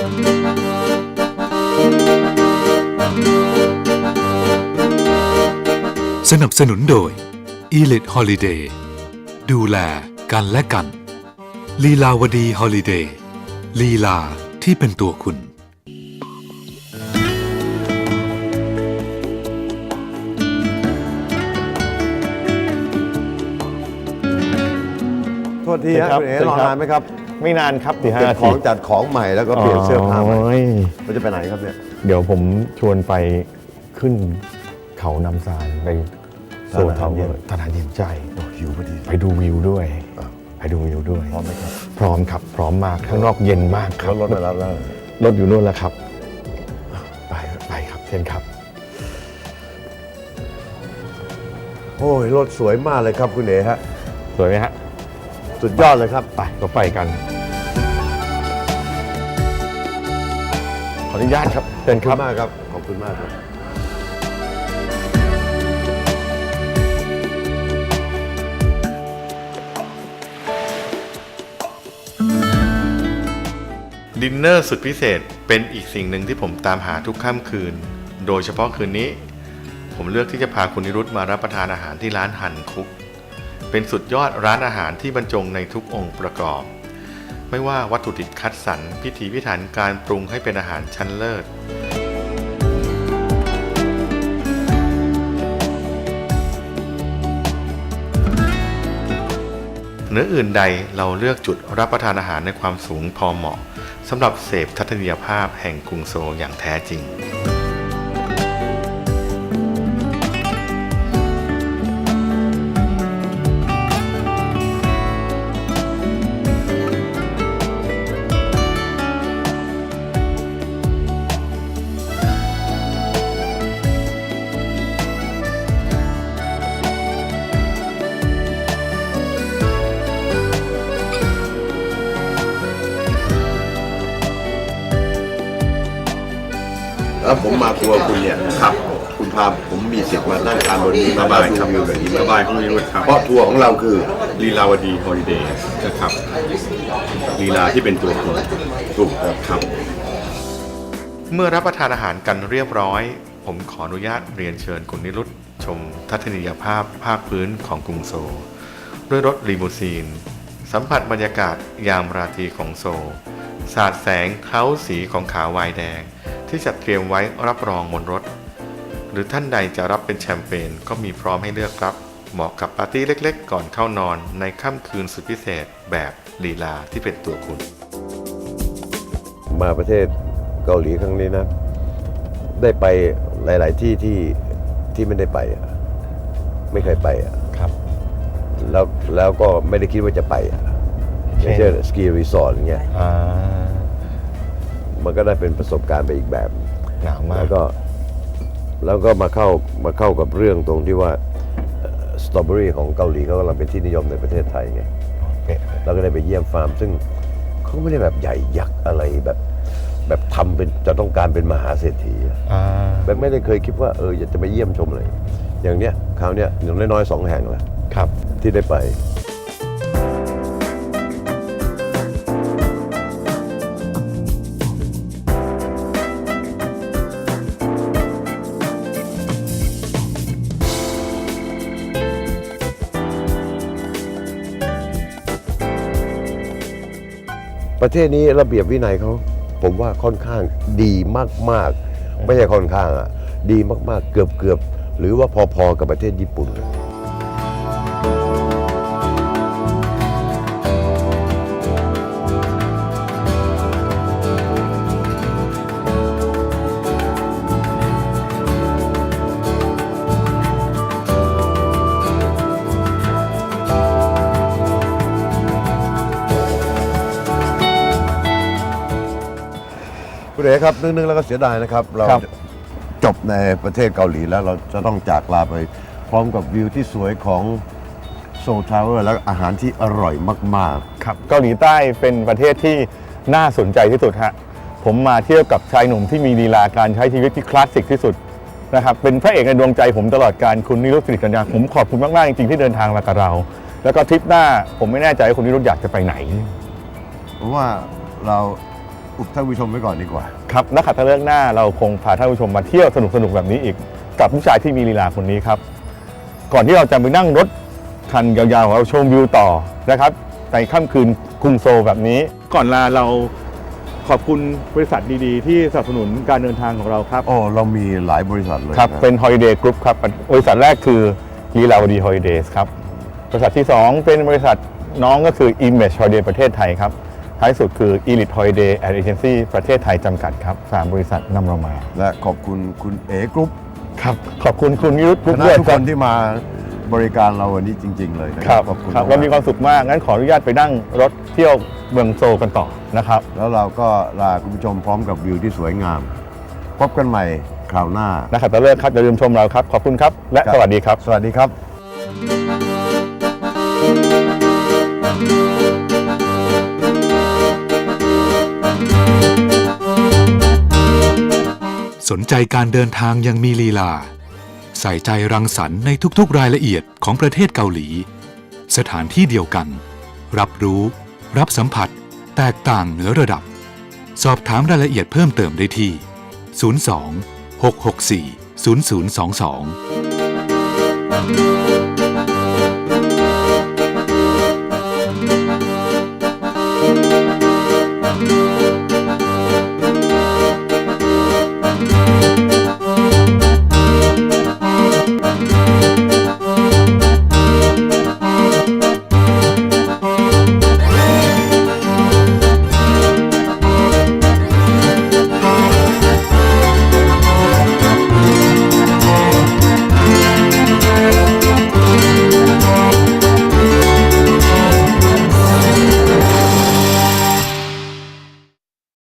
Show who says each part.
Speaker 1: สนับสนุนโดย Elite Holiday ดูแลกันและกัน ลีลาวดีฮอลิเดย์ลีลาที่เป็นตัวคุณ
Speaker 2: โทษทีฮะ
Speaker 3: ครับ
Speaker 2: คุณเอ๋
Speaker 3: เชิญ
Speaker 2: รอ
Speaker 3: ครับ
Speaker 2: นานไหมครับ
Speaker 3: ไม่นานครับสี่ห้า
Speaker 2: เก็บ
Speaker 3: นา
Speaker 2: ข
Speaker 3: ที
Speaker 2: องจัดของใหม่แล้วก็เปลี่ยนเสื้อผ้าใหม่
Speaker 3: โอ้ย
Speaker 2: มันจะไปไหนครับเนี่ย
Speaker 3: เดี๋ยวผมชวนไปขึ้นเขานำซานไปโซน
Speaker 2: ทานอาหาร
Speaker 3: ทาวเว
Speaker 2: เย็
Speaker 3: อนร์ทานอาหารเย็นใจ
Speaker 2: โอ้หิวพอดี
Speaker 3: ไปดูวิวด้วย
Speaker 2: อะ
Speaker 3: ไปดูวิวด้วย
Speaker 2: พร้อมไหมครับ
Speaker 3: พร้อมครับ พร้อมมาก ข้างนอกเย็นมากครั
Speaker 2: เขา
Speaker 3: บ
Speaker 2: รถมารับแล้ว
Speaker 3: รถอยู่นู่นแล้วครับ ไปไปครับเช่นครับ
Speaker 2: โอ้ยรถสวยมากเลยครับคุณเอ๋ฮะ
Speaker 3: สวยไหมฮะ
Speaker 2: สุดยอดเลยครับ
Speaker 3: ไปก็ไปกัน นุญาตครับเชิญ
Speaker 2: ขอบ
Speaker 3: ค
Speaker 2: คุ
Speaker 3: รับ
Speaker 2: ณมากครับ ขอบคุณมากครับ
Speaker 4: ดินเนอร์สุดพิเศษเป็นอีกสิ่งหนึ่งที่ผมตามหาทุกค่ำคืน โดยเฉพาะคืนนี้ ผมเลือกที่จะพาคุณนิรุตมารับประทานอาหารที่ร้านหันคุก เป็นสุดยอดร้านอาหารที่บรรจงในทุกองค์ประกอบ ไม่ว่าวัตถุดิบคัดสรรพิถีพิถันการปรุงให้เป็นอาหารชั้นเลิศ เนื้ออื่นใดเราเลือกจุดรับประทานอาหารในความสูงพอเหมาะสำหรับเสพทัศนียภาพแห่งกรุงโซลอย่างแท้จริง
Speaker 2: แล้วผมมาทัวร์คุณเนี่ยครับ คุณพาผมมีสิทธิ์มานั่งทานบนนี้
Speaker 5: สบายครับ
Speaker 2: วิวแบบนี้ไหม
Speaker 5: สบายคุณวิรุธครับ
Speaker 2: เพราะทัวร์ของเราคือ
Speaker 5: ลีลาวดีฮอลิเดย์นะครับลีลาที่เป็นตัวคุณ
Speaker 2: ถูกครับ
Speaker 5: ครับ
Speaker 4: เมื่อรับประทานอาหารกันเรียบร้อย ผมขออนุญาตเรียนเชิญคุณนิรุตชมทัศนียภาพภาคพื้นของกรุงโซลด้วยรถลีมูซีน สัมผัสบรรยากาศยามราตรีของโซลสาดแสงเคล้าสีของขาววายแดง ที่จัดเตรียมไว้รับรองบนรถ หรือท่านใดจะรับเป็นแชมเปญก็มีพร้อมให้เลือกครับ เหมาะกับปาร์ตี้เล็กๆ ก่อนเข้านอนในค่ำคืนสุดพิเศษแบบลีลาที่เป็นตัวคุณ
Speaker 2: มาประเทศเกาหลีครั้งนี้นะ ได้ไปหลาย ๆ ที่ที่ที่ไม่ได้ไปอะไม่เคยไปอะ
Speaker 3: ครับ
Speaker 2: แล้วแล้วก็ไม่ได้คิดว่าจะไปอะอย่างเช่นสกีรีสอร์ทอย่างเงี้ย
Speaker 3: อ่า
Speaker 2: มันก็ได้เป็นประสบการณ์ไปอีกแบบ
Speaker 3: หนาวมาก
Speaker 2: แล้วก็แล้วก็มาเข้ามาเข้ากับเรื่องตรงที่ว่าสตรอเบอรี่ของเกาหลีเขากำลังเป็นที่นิยมในประเทศไทยไง
Speaker 3: เป๊ะ
Speaker 2: เราก็ได้ไปเยี่ยมฟาร์ม ซึ่งเขาไม่ได้แบบใหญ่ยักษ์อะไรแบบ แบบทำเป็นจะต้องการเป็นมหาเศรษฐีอะ
Speaker 3: อ่า
Speaker 2: แบบไม่ได้เคยคิดว่าเอออยากจะไปเยี่ยมชมเลย อย่างเนี้ยคราวเนี้ยอย่างน้อยๆสองแห่งแหละ
Speaker 3: ครับ
Speaker 2: ที่ได้ไป ประเทศนี้ระเบียบวินัยเขาผมว่าค่อนข้างดีมากๆ ไม่ใช่ค่อนข้างอะ ดีมากๆ เกือบๆ หรือว่าพอๆ กับประเทศญี่ปุ่น คุณเอ๋ครับนึกๆแล้วก็เสียดายนะครับ เรา
Speaker 3: ครับ
Speaker 2: จบในประเทศเกาหลีแล้วเราจะต้องจากลาไปพร้อมกับวิวที่สวยของโซลทาวเวอร์แล้วอาหารที่อร่อยมาก
Speaker 3: ครับเกาหลีใต้เป็นประเทศที่น่าสนใจที่สุดฮะผมมาเที่ยวกับชายหนุ่มที่มีลีลาการใช้ชีวิตที่คลาสสิกที่สุดนะครับเป็นพระเอกในดวงใจผมตลอดการคุณนิรุตสิริกัญญาผมขอบคุณมาก ๆ จริง ๆ ที่เดินทางมากับเรา แล้วก็ทริปหน้าผมไม่แน่ใจว่าคุณนิรุตอยากจะไปไหน
Speaker 2: ๆ เพราะว่าเรา อุบท่านผู้ชมไว้ก่อนดีกว่า
Speaker 3: ครับนักขัตฤกษ์หน้าเราคงพาท่านผู้ชมมาเที่ยวสนุกๆแบบนี้อีก กับผู้ชายที่มีลีลาคนนี้ครับ ก่อนที่เราจะไปนั่งรถคันยาวๆของเราชมวิวต่อนะครับในค่ำคืนกรุงโซลแบบนี้ ก่อนลาเราขอบคุณบริษัทดีๆ ที่สนับสนุนการเดินทางของเราครับ
Speaker 2: โอ้เรามีหลายบริษัทเลย
Speaker 3: ครับ
Speaker 2: นะ
Speaker 3: เป็น Holiday Group ครับ บริษัทแรกคือลีลาวดี Holidays ครับ บริษัทที่ 2 เป็นบริษัทน้องก็คือ Image Holiday ประเทศไทยครับ ท้ายสุดคือ Elite Holiday and Agency ประเทศไทยจำกัดครับสามบริษัทนำเรามา
Speaker 2: และขอบคุณคุณเอกรุ๊ป
Speaker 3: ครับ ขอบคุณคุณนิรุต
Speaker 2: ค
Speaker 3: กุ๊ก
Speaker 2: ณะ
Speaker 3: ด้วย
Speaker 2: ทุกคนที่มาบริการเราวันนี้จริง ๆ เลยนะ
Speaker 3: ครับ
Speaker 2: ขอบคุณ
Speaker 3: ครับ
Speaker 2: ก
Speaker 3: เรามีความสุขมาก งั้นขออนุญาตไปนั่งรถเที่ยวเมืองโซลกันต่อนะครับ
Speaker 2: แล้วเราก็ลาคุณผู้ชมพร้อมกับวิวที่สวยงาม พบกันใหม่คราวหน้า
Speaker 3: นะครับตะเลิกครับอย่าลืมชมเราครับ ขอบคุณครับ และ
Speaker 2: ครับ
Speaker 3: สวัสดีครับ
Speaker 2: สวัสดีครับ
Speaker 1: สนใจการเดินทางยังมีลีลา ใส่ใจรังสรรค์ในทุกๆรายละเอียดของประเทศเกาหลี สถานที่เดียวกัน รับรู้ รับสัมผัส แตกต่างเหนือระดับ สอบถามรายละเอียดเพิ่มเติมได้ที่ 02 664 0022